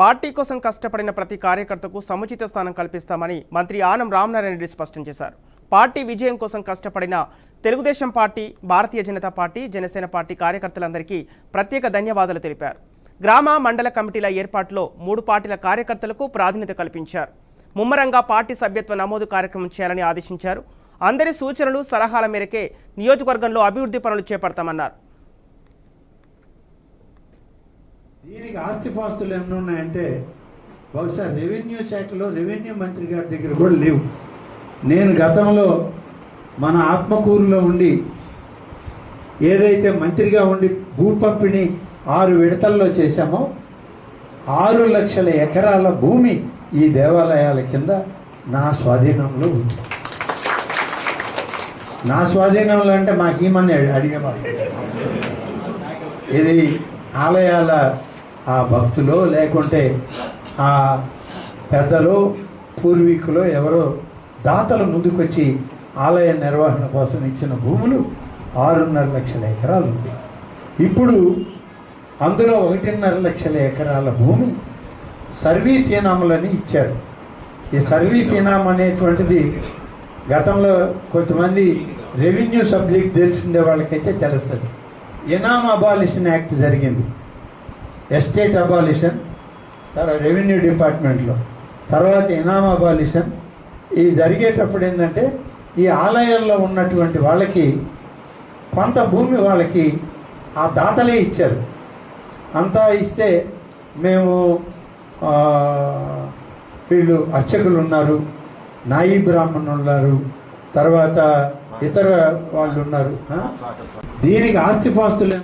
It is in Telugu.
పార్టీ కోసం కష్టపడిన ప్రతి కార్యకర్తకు సముచిత స్థానం కల్పిస్తామని మంత్రి ఆనం రామనారాయణ రెడ్డి స్పష్టం చేశారు. పార్టీ విజయం కోసం కష్టపడిన Telugu Desam party Bharatiya Janata party Janasena party కార్యకర్తలందరికీ ప్రత్యేక ధన్యవాదాలు తెలిపారు. గ్రామ మండల కమిటీల ఏర్పాటులో మూడు పార్టీల కార్యకర్తలకు ప్రాధాన్యత కల్పించారు. ముమ్మరంగా పార్టీ సభ్యత్వ నమోదు కార్యక్రమం చేయాలని ఆదేశించారు. అందరి సూచనలు సలహాల మేరకే నియోజకవర్గంలో అభివృద్ధి పనులు చేపడతామన్నారు. దీనికి ఆస్తిపాస్తులు ఎన్ని ఉన్నాయంటే బహుశా రెవెన్యూ శాఖలో రెవెన్యూ మంత్రి గారి దగ్గర కూడా లేవు. నేను గతంలో మన ఆత్మకూరులో ఉండి ఏదైతే మంత్రిగా ఉండి భూ పంపిణీ ఆరు విడతల్లో చేశామో ఆరు లక్షల ఎకరాల భూమి ఈ దేవాలయాల కింద నా స్వాధీనంలో ఉంది. నా స్వాధీనంలో అంటే మాకేమని అడిగేవాళ్ళు? ఇది ఆలయాల ఆ భక్తులు లేకుంటే ఆ పెద్దలు పూర్వీకులు ఎవరో దాతలు ముందుకొచ్చి ఆలయ నిర్వహణ కోసం ఇచ్చిన భూములు ఆరున్నర లక్షల ఎకరాలు ఉంది. ఇప్పుడు అందులో ఒకటిన్నర లక్షల ఎకరాల భూమి సర్వీస్ ఇనాములని ఇచ్చారు. ఈ సర్వీస్ ఇనాం అనేటువంటిది గతంలో కొంతమంది రెవెన్యూ సబ్జెక్ట్ తెలిసిండే వాళ్ళకైతే తెలుస్తుంది. ఇనామ్ అబాలిషన్ యాక్ట్ జరిగింది. ఎస్టేట్ అబాలిషన్ తర్వాత రెవెన్యూ డిపార్ట్మెంట్లో తర్వాత ఇనామ్ అబాలిషన్. ఇది జరిగేటప్పుడు ఏంటంటే ఈ ఆలయంలో ఉన్నటువంటి వాళ్ళకి కొంత భూమి వాళ్ళకి ఆ దాతలే ఇచ్చారు. అంతా ఇస్తే మేము వీళ్ళు అర్చకులు ఉన్నారు నాయి బ్రాహ్మణులు ఉన్నారు తర్వాత ఇతర వాళ్ళు ఉన్నారు దీనికి ఆస్తిపాస్తులు